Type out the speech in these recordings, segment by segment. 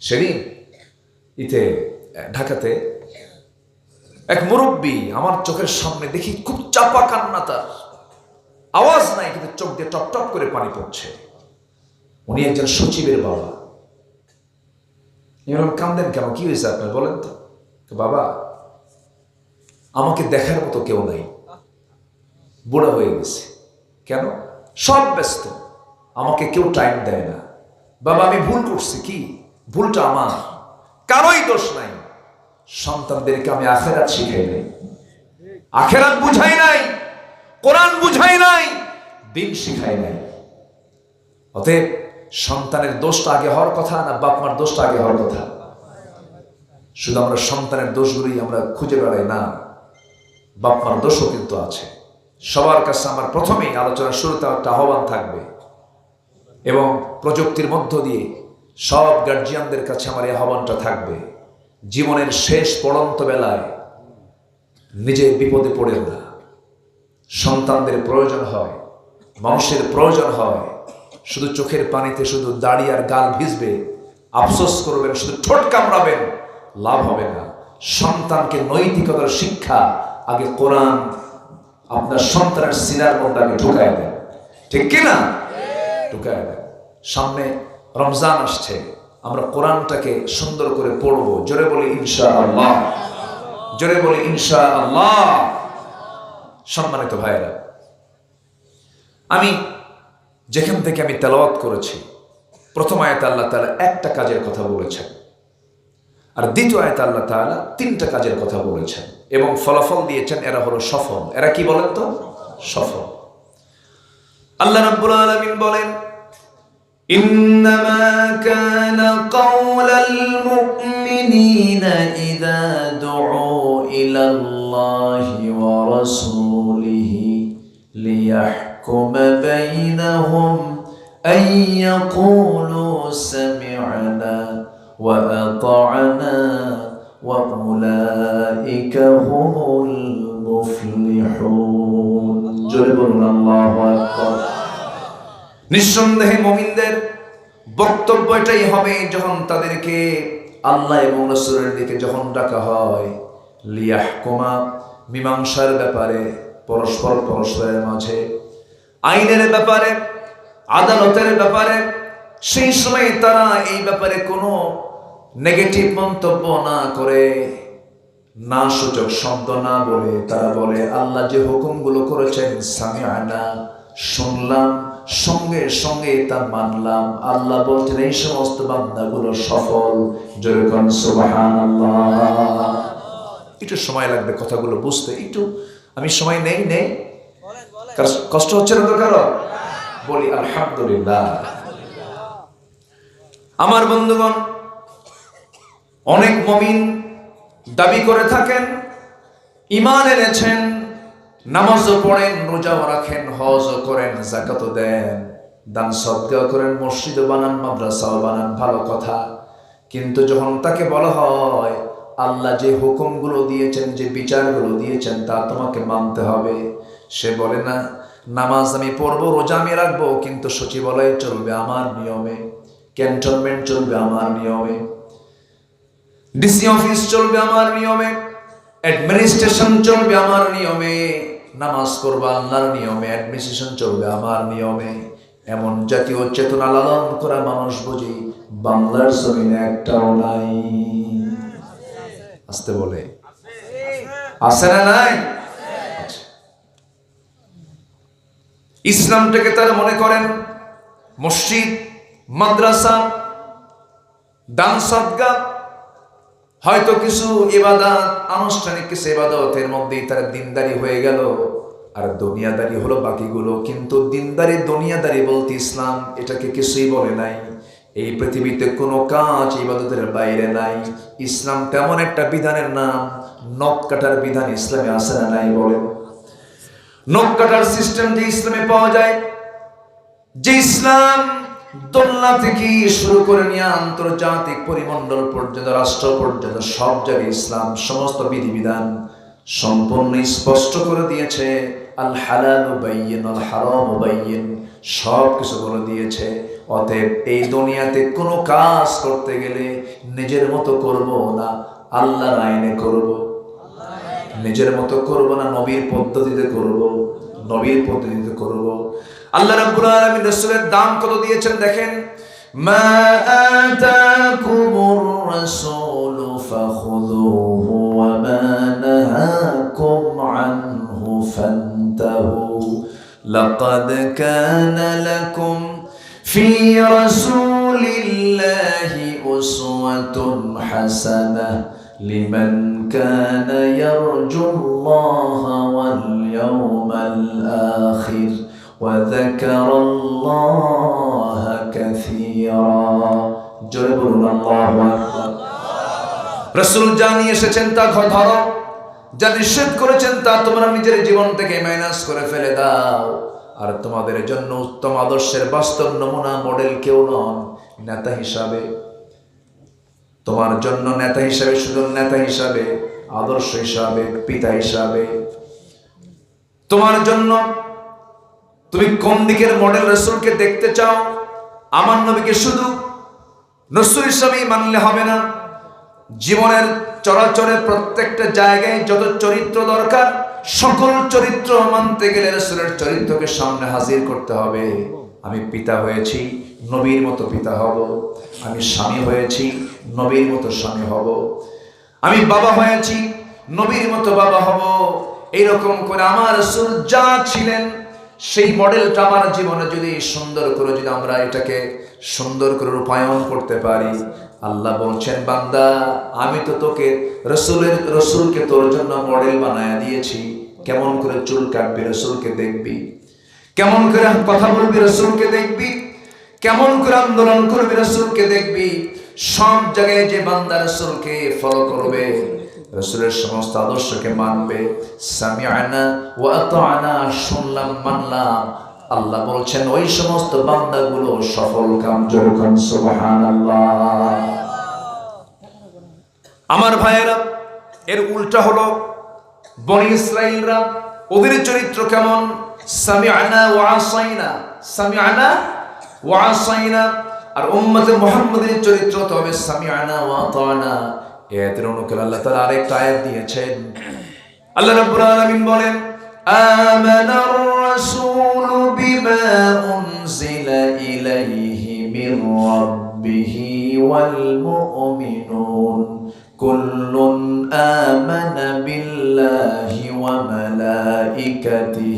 সেদিন ইতে ঢাকাতে এক মুরব্বী আমার চোখের সামনে দেখি খুব চাপা কান্না তার। আওয়াজ নাই, কিন্তু চোখ দিয়ে টপ টপ করে পানি পড়ছে। উনি একজন সচিবের বাবা। এরকম কান্দেন কেন? কি হয়েছে আপনার বলেন তো? তো বাবা, আমাকে দেখার মতো কেউ নাই। বুড়া হয়ে গেছে। কেন? সব ব্যস্ত। আমাকে কেউ টাইম দেয় না। বাবা, আমি ভুল করছি, কি? ভুলটা আমার। কারোই দোষ নাই। সন্তানদেরকে আমি আখেরাত শিখাই নাই আখেরাত বুঝাই নাই, কোরআন বুঝাই নাই, দিন শিখাই নাই। অতএব সন্তানের দোষটা আগে হওয়ার কথা না বাপ মার দোষটা আগে হওয়ার কথা? শুধু আমরা সন্তানের দোষগুলোই আমরা খুঁজে বেড়াই না। বাপ মার দোষও কিন্তু আছে। সবার কাছে আমার প্রথমেই আলোচনার শুরুতে একটা আহ্বান থাকবে। এবং প্রযুক্তির মধ্য দিয়ে সব গার্জিয়ানদের কাছে আমার এই আহ্বানটা থাকবে। জীবনের শেষ পড়ন্ত বেলায় নিজে বিপদে পড়ে না। সন্তানদের প্রয়োজন হয়, মানুষের প্রয়োজন হয়। শুধু চোখের পানিতে শুধু দাড়ি আর গাল ভিজবে, আফসোস করবেন শুধু ঠোঁট কামড়াবেন, লাভ হবে না। সন্তানকে নৈতিকতার শিক্ষা আগে কোরআন, আপনার সন্তানের সিনার আগে ঢুকায় দেন। ঠিক কিনা ঢুকায় দেন। সামনে রমজান আসছে, আমরা কোরআনটাকে সুন্দর করে পড়ব। জোরে বলি ইনশা আল্লাহ জোরে বলি ইনশা আল্লাহ সম্মানিত ভাইয়েরা, আমি যেখান থেকে আমি তেলাওয়াত করেছি, প্রথম আয়াত আল্লাহ তাআলা একটা কাজের কথা বলেছেন, আর দ্বিতীয় আয়াত আল্লাহ তালা তিনটা কাজের কথা বলেছেন, এবং ফলাফল দিয়েছেন, এরা হলো সফল। এরা কি বলেন তো? সফল। আল্লাহ রাব্বুল আলামিন বলেন إنما كان قول المؤمنين إذا دعوا إلى الله ورسوله ليحكم بينهم أن يقولوا سمعنا وأطعنا وأولئك هم المفلحون. جربنا الله أكبر. নিঃসন্দেহে মমিনদের বক্তব্য এটাই হবে যখন তাদেরকে আল্লাহ এবং রসুলের দিকে যখন ডাকা হয়, লিয়াহকুমা, মীমাংসার ব্যাপারে, পরস্পর পরস্পরের মাঝে, আইনের ব্যাপারে, আদালতের ব্যাপারে, সেই সময় তারা এই ব্যাপারে কোনো নেগেটিভ মন্তব্য না করে, না সূচক শব্দ না বলে তারা বলে, আল্লাহ যে হুকুমগুলো করেছেন সামি আনা শুনলাম, সঙ্গে সঙ্গে তা মানলাম। আল্লাহ বলছেন, এই সমস্ত বান্দাগুলো সফল। যেরকম সুবাহান একটু সময় লাগবে কথাগুলো বুঝতে, একটু। আমি সময় নেই নেই। কষ্ট হচ্ছে না তো কারও? বলি, আলহামদুলিল্লাহ। আমার বন্ধুগণ, অনেক মমিন দাবি করে থাকেন, ইমান এনেছেন নামাজও পড়েন রোজাও রাখেন হজও করেন জাকাতও দেন, দান সদ্গা করেন মসজিদও বানান, মাদ্রাসাও বানান, ভালো কথা। কিন্তু যখন তাকে বলা হয়, আল্লাহ যে হুকুমগুলো দিয়েছেন, যে বিচারগুলো দিয়েছেন, তা তোমাকে মানতে হবে। সে বলে, না, নামাজ আমি পড়ব, রোজা আমি রাখব, কিন্তু সচিবালয় চলবে আমার নিয়মে। ক্যান্টনমেন্ট চলবে আমার নিয়মে। ডিসি অফিস চলবে আমার নিয়মে। অ্যাডমিনিস্ট্রেশন চলবে আমার নিয়মে, নামাজ আল্লাহর নিয়মে অ্যাডমিনিস্ট্রেশন চলবে আমার নিয়মে। এমন জাতীয় চেতনা লালন করা মানুষ বুঝি, বাংলার জমিনে একটাও নাই। আসতে বলে। আছে না নাই? আছে। ইসলামটাকে তারা মনে করেন মসজিদ, মাদ্রাসা, দান সদ্গা হয়তো কিছু ইবাদত, আনুষ্ঠানিক কিছু ইবাদতের মধ্যেই তারা দিনদারি হয়ে গেল। আর দুনিয়াদারি হলো বাকিগুলো, কিন্তু দিনদারি, দুনিয়াদারি বলতে ইসলাম এটাকে কিছুই বলে নাই। এই পৃথিবীতে কোনো কাজ ইবাদতের বাইরে নাই। ইসলাম তেমন একটা বিধানের নাম, নখ কাটার বিধান ইসলামে আসে না নাই বলে নখ কাটার সিস্টেম যে ইসলামে পাওয়া যায়, যে ইসলাম দোলনা থেকে শুরু করে নিয়ে আন্তর্জাতিক পরিমণ্ডল পর্যন্ত, রাষ্ট্র পর্যন্ত সব জায়গায় ইসলাম, সমস্ত বিধিবিধান সম্পূর্ণ স্পষ্ট করে দিয়েছে। আল হালাল বাইয়িন, আল হারাম বাইয়িন, সব কিছু বলে দিয়েছে। অতএব এই দুনিয়াতে কোনো কাজ করতে গেলে নিজের মতো করব না, আল্লাহর আইনে করব। নিজের মতো করব না, নবীর পদ্ধতিতে করব। নবীর প্রতিনিধিত্ব করব আল্লাহ রাব্বুল আলামিন রাসূলের দাম কত দিয়েছেন দেখেন মা আতাকুমুর রাসূল ফাখুযুহু ওয়া মা নাহাকুম আনহু ফান্তাহু লাকাদ কানা লাকুম ফি রাসূলিল্লাহি উসওয়াতুন হাসানাহ لمن كان يرجو الله واليوم الآخر وذكر الله كثيرا جرب الله أكبر রসুল যা নিয়ে এসেছেন তা ঘ- ধরো যা নিষেধ করেছেন তা তোমরা নিজের জীবন থেকে মাইনাস করে ফেলে দাও আর তোমাদের জন্য উত্তম আদর্শের বাস্তব নমুনা মডেল কেউ নন নেতা হিসাবে তোমার জন্য নেতা হিসাবে, শুধু নেতা হিসাবে, আদর্শ হিসাবে, পিতা হিসাবে। তোমার জন্য তুমি কোন দিকের মডেল রসুলকে দেখতে চাও? আমার নবীকে শুধু নসুল হিসাবেই মানলে হবে না। জীবনের চরাচরে প্রত্যেকটা জায়গায় যত চরিত্র দরকার, সকল চরিত্র মানতে গেলে রসুলের চরিত্রকে সামনে হাজির করতে হবে। আমি পিতা হয়েছি, নবীর মতো পিতা হব। আমি স্বামী হয়েছি, নবীর মতো স্বামী হব। আমি বাবা হয়েছি, নবীর মতো বাবা হব। এইরকম করে আমার রসুল যা ছিলেন, সেই মডেলটা আমার জীবনে যদি সুন্দর করে যদি আমরা এটাকে সুন্দর করে রূপায়ণ করতে পারি, আল্লাহ বলছেন, বান্দা, আমি তো তোকে রসুলের, রসুলকে তোর জন্য মডেল বানায় দিয়েছি। কেমন করে চুল কাটবি, রসুলকে দেখবি। কেমন করে কথা বলবি, রসুলকে দেখবি? কেমন করে আন্দোলন করবি, রসুলকে দেখবি? সব জায়গায় যে বান্দা রসুলকে ফলো করবে, রসুলের সমস্ত আদর্শকে মানবে। স্বামী আয়না ও এত আয়না শুনলাম, মানলাম। আল্লাহ বলছেন, ওই সমস্ত বান্দাগুলো সফল কাম যখন আমার ভাইয়েরা, এর উল্টা হলো বনি ইসরাইলরা ওদের চরিত্র কেমন? সামিআনা ওয়া আসাইনা সামিআনা ওয়া আসাইনা আর উম্মতে মুহাম্মাদের চরিত্র তো হবে সামিআনা ওয়া আতানা এদের অনুকূল আল্লাহ তাআলা আরেকটা আয়াত দিয়েছেন আল্লাহ রাব্বুল আলামিন বলেন آمن الرسول بما أنزل إليه من ربه والمؤمنون كل آمن بالله وملائكته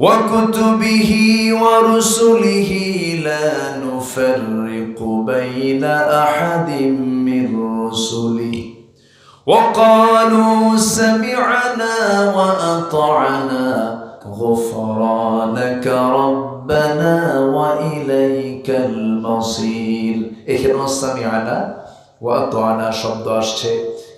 وكتبه ورسله لا نفرق بين أحد من رسله وقالوا سمعنا وأطعنا غفرانك ربنا وإليك المصير এখানেও সামিআনা ওয়া আতানা শব্দ আসছে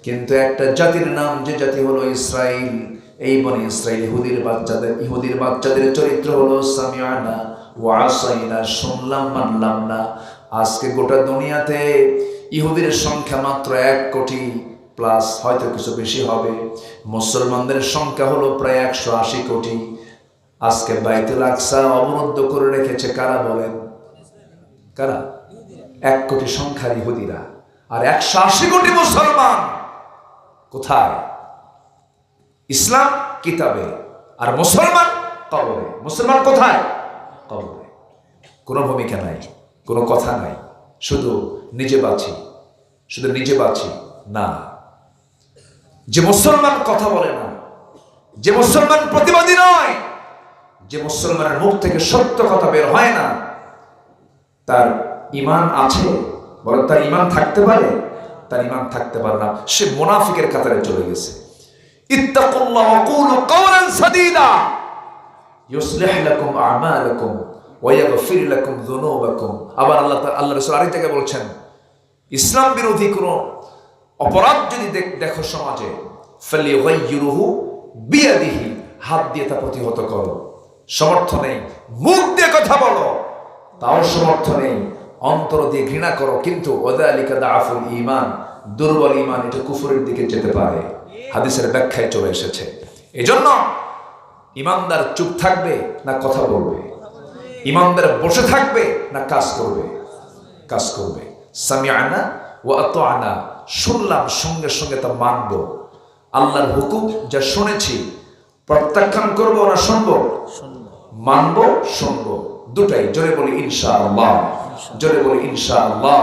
কিন্তু একটা জাতির নাম যে জাতি হলো ইসরাইল এই বনে ইসরাইল ইহুদির বাচ্চাদের ইহুদির বাচ্চাদের চরিত্র হলো, সামিআনা ওয়া আসাইনা, শুনলাম, মানলাম না। আজকে গোটা দুনিয়াতে ইহুদির সংখ্যা মাত্র এক কোটি, প্লাস হয়তো কিছু বেশি হবে। মুসলমানদের সংখ্যা হলো প্রায় একশো আশি কোটি। আজকে বাইতুল আকসা অবরুদ্ধ করে রেখেছে কারা বলেন? কারা? এক কোটি সংখ্যার ইহুদিরা। আর একশো আশি কোটি মুসলমান। কোথায়? ইসলাম কিতাবে আর মুসলমান কবরে। মুসলমান কোথায়? কবরে। কোনো ভূমিকা নাই, কোনো কথা নাই, শুধু নিজে বাঁচি, শুধু নিজে বাঁচি, না। যে মুসলমান কথা বলে না, যে মুসলমান প্রতিবাদী নয়, যে মুসলমানের মুখ থেকে সত্য কথা বের হয় না, তার ইমান আছে? বলে তার ইমান থাকতে পারে? তার ইমান থাকতে পারে না। সে মুনাফিকের কাতারে চলে গেছে। ওয়া কুলু কাওলান সাদীদা। ইউসলিহ লাকুম আ'মালাকুম ওয়া ইয়াগফির লাকুম যুনুবাকুম। আবার আল্লাহ আল্লাহ রাসূল আরেক বলছেন? ইসলাম বিরোধী কোনো অপরাধ যদি দেখো সমাজে ফালিয়ুগাইয়িরুহু বিয়াদিহি, হাত দিয়ে তা প্রতিহত করো। সমর্থ নেই। মুখ দিয়ে কথা বলো, তাও সমর্থ নেই। অন্তর দিয়ে ঘৃণা করো, কিন্তু ওদালিকা দাফুল ইমান দুর্বল ইমান এটা কুফুরের দিকে যেতে পারে। হাদিসের ব্যাখ্যায় চলে এসেছে। এজন্য ইমানদার চুপ থাকবে না কথা বলবে। ইমানদার বসে থাকবে না কাজ করবে। কাজ করবে। সামিআনা ও আনা শুনলাম সঙ্গে সঙ্গে তা মানব। আল্লাহর হুকুম যা শুনেছি, প্রত্যাখ্যান করব না শুনব? মানব, শুনব। দুটাই, জোরে বলি ইনশা আল্লাহ জোরে বলি ইনশা আল্লাহ